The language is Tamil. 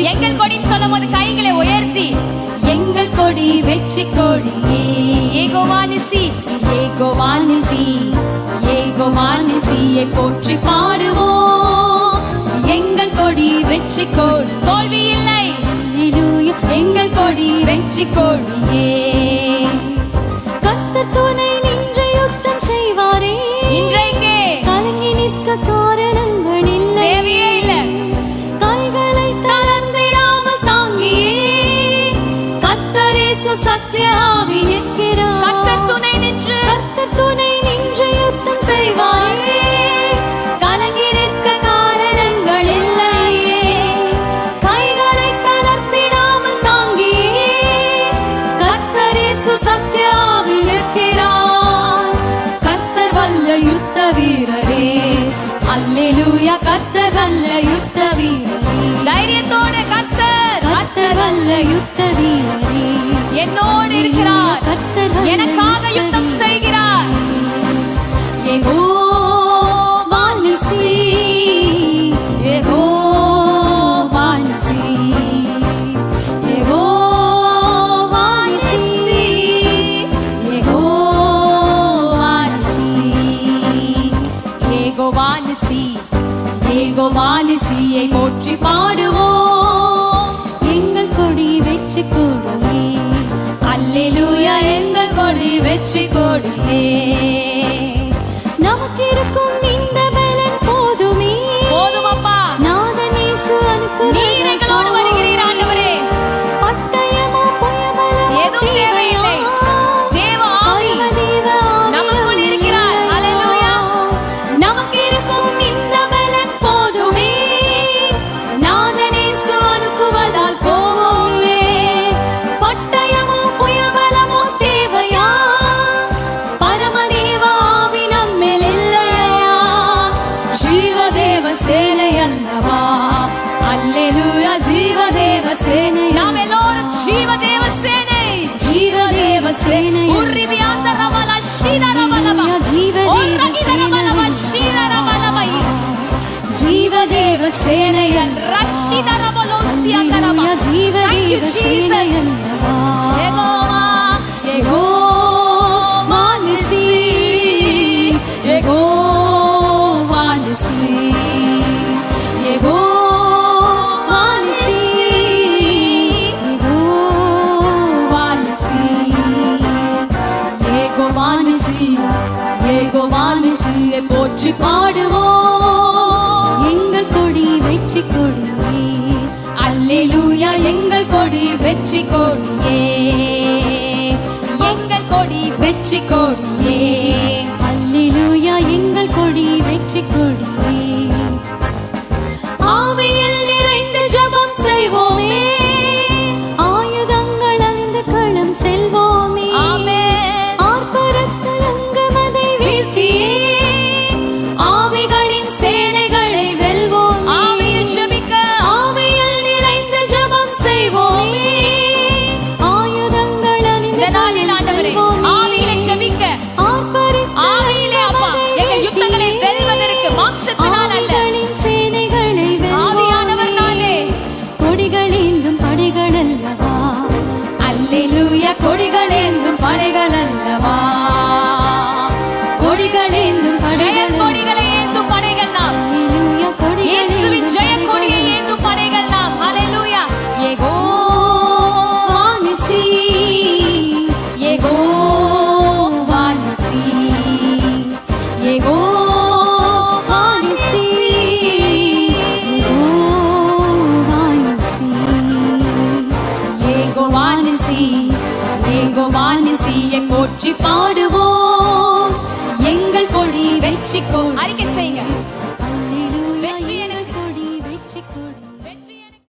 எங்கள் கொடின்னு சொல்லும் போது கைகளை உயர்த்தி. எங்கள் கொடி வெற்றி கொடி ஏகோவானிசி ஏகோவானிசி ஏகோவானிசியை போற்றி பாடுவோம். எங்கள் கொடி வெற்றி கோள் தோல்வி இல்லை. எங்கள் கொடி வெற்றி கொடியே கத்தர் துணை நின்று யுத்தம் செய்வாரே. இன்றைக்கே. கலங்கி நிற்க வீரரே அல்லேலூயா கத்தர் வல்ல யுத்த வீரரே தைரியத்தோட கத்தர் கத்தர் வல்ல யுத்த வீரரே என்னோடு இருக்கிறார். யெகோவா நிசி, யெகோவா நிசியை போற்றி பாடுவோம். எங்கள் கொடி வெற்றி கொடியே அல்லேலூயா எங்கள் கொடி வெற்றி கொடியே நமக்கு இருக்கும் இந்த பலன் போதுமே. போதும் அப்பா. நாதன் அல்லேலூயா ஜீவதேவ சேனை நாம் எல்லோரும் ஜீவதேவ சேனை ஜீவதேவ சேனை உர்ரிபி அந்த ரமல ஷீர ரமலவ ஜீவதேவ ரமலவ ஷீர ரமலவை ஜீவதேவ சேனையல் யெகோவா நிசியை போற்றி பாடுவோம். எங்கள் கொடி வெற்றி கொடியே. அல்லேலூயா எங்கள் கொடி வெற்றி கொடியே. எங்கள் கொடி வெற்றி கொடியே. அல்லேலூயா எங்கள் மாம்சத்தினால் அல்ல போற்றி பாடுவோம். எங்கள் கொடி வெற்றி கொடி அறிக்கை செய்யுங்க.